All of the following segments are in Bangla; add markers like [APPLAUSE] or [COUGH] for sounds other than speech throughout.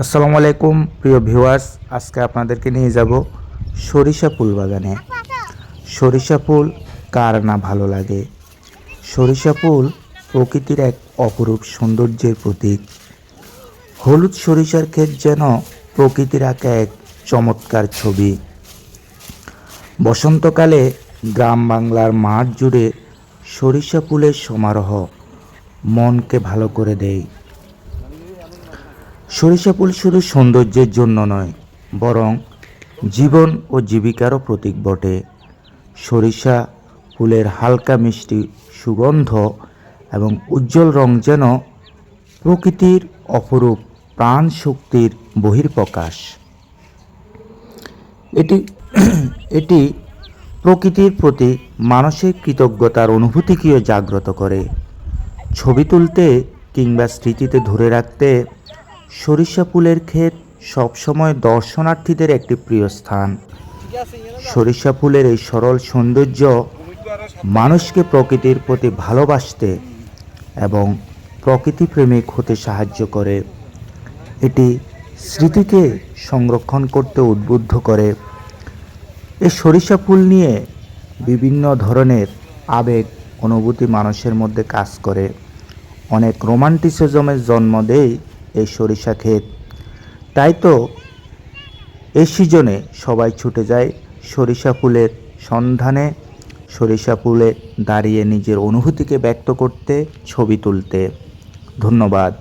আসসালামু আলাইকুম, প্রিয় ভিউয়ার্স। আজকে আপনাদেরকে নিয়ে যাব সরিষা ফুল বাগানে। সরিষা ফুল কার না ভালো লাগে? সরিষা ফুল প্রকৃতির এক অপরূপ সৌন্দর্যের প্রতীক। হলুদ সরিষার ক্ষেত যেন প্রকৃতির আঁকা এক চমৎকার ছবি। বসন্তকালে গ্রাম বাংলার মাঠ জুড়ে সরিষা ফুলের সমারোহ মনকে ভালো করে দেয়। সরিষা ফুল শুধু সৌন্দর্যের জন্য নয়, বরং জীবন ও জীবিকারও প্রতীক বটে। সরিষা ফুলের হালকা মিষ্টি সুগন্ধ এবং উজ্জ্বল রং যেন প্রকৃতির অপরূপ প্রাণ শক্তির বহির্প্রকাশ এটি [CLEARS THROAT] এটি প্রকৃতির প্রতি মানসিক কৃতজ্ঞতার অনুভূতিকেও জাগ্রত করে। ছবি তুলতে কিংবা স্মৃতিতে ধরে রাখতে সরিষা ফুলের ক্ষেত সবসময় দর্শনার্থীদের একটি প্রিয় স্থান। সরিষা ফুলের এই সরল সৌন্দর্য মানুষকে প্রকৃতির প্রতি ভালোবাসতে এবং প্রকৃতি প্রেমিক হতে সাহায্য করে। এটি স্মৃতিকে সংরক্ষণ করতে উদ্বুদ্ধ করে। এই সরিষা ফুল নিয়ে বিভিন্ন ধরনের আবেগ, অনুভূতি মানুষের মধ্যে কাজ করে। অনেক রোমান্টিসিজমের জন্ম দেয় এই সরিষা ক্ষেত। তাই তো এই সিজনে সবাই ছুটে যায় সরিষা ফুলের সন্ধানে, সরিষা ফুলে দাঁড়িয়ে নিজের অনুভূতিকে ব্যক্ত করতে, ছবি তুলতে। ধন্যবাদ।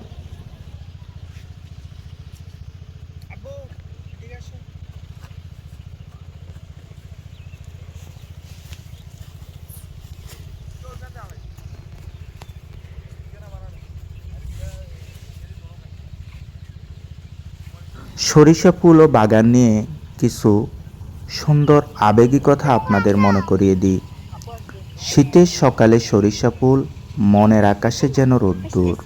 সরিষা ফুল ও বাগান নিয়ে কিছু সুন্দর আবেগী কথা আপনাদের মনে করিয়ে দিই। শীতের সকালে সরিষা ফুল মনের আকাশে যেন রোদ্দুর।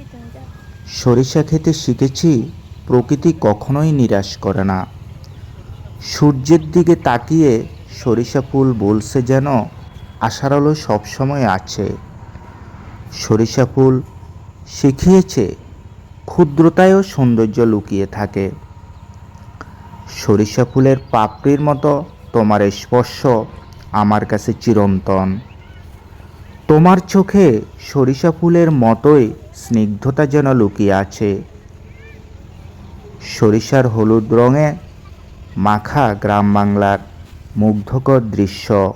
সরিষা খেতে শিখেছি, প্রকৃতি কখনোই নিরাশ করে না। সূর্যের দিকে তাকিয়ে সরিষা ফুল বলছে যেন আশার আলো সবসময় আছে। সরিষা ফুল শিখিয়েছে, ক্ষুদ্রতায়ও সৌন্দর্য লুকিয়ে থাকে। সরিষা ফুলের পাপড়ির মতো তোমার স্পর্শ আমার কাছে চিরন্তন। তোমার চোখে সরিষা ফুলের মতোই স্নিগ্ধতা যেন লুকিয়ে আছে। সরিষার হলুদ রঙে মাখা গ্রাম বাংলার মুগ্ধকর দৃশ্য।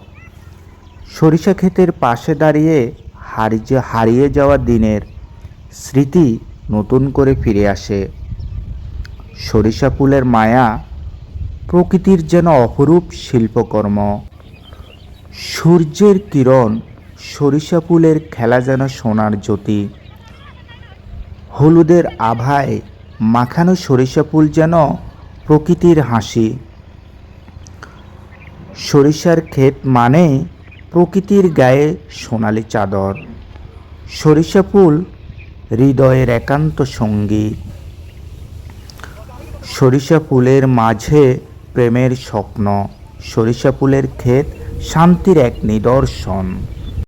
সরিষা ক্ষেতের পাশে দাঁড়িয়ে হারিয়ে হারিয়ে যাওয়া দিনের স্মৃতি নতুন করে ফিরে আসে। সরিষা ফুলের মায়া প্রকৃতির যেন অপরূপ শিল্পকর্ম। সূর্যের কিরণ সরিষা ফুলের খেলা যেন সোনার জ্যোতি। হলুদের আভায় মাখানো সরিষা ফুল যেন প্রকৃতির হাসি। সরিষার ক্ষেত মানে প্রকৃতির গায়ে সোনালি চাদর। সরিষা ফুল হৃদয়ের একান্ত সঙ্গী। সরিষা ফুলের মাঝে প্রেমের স্বপ্ন সরিষা ফুলের ক্ষেত শান্তির এক নিদর্শন।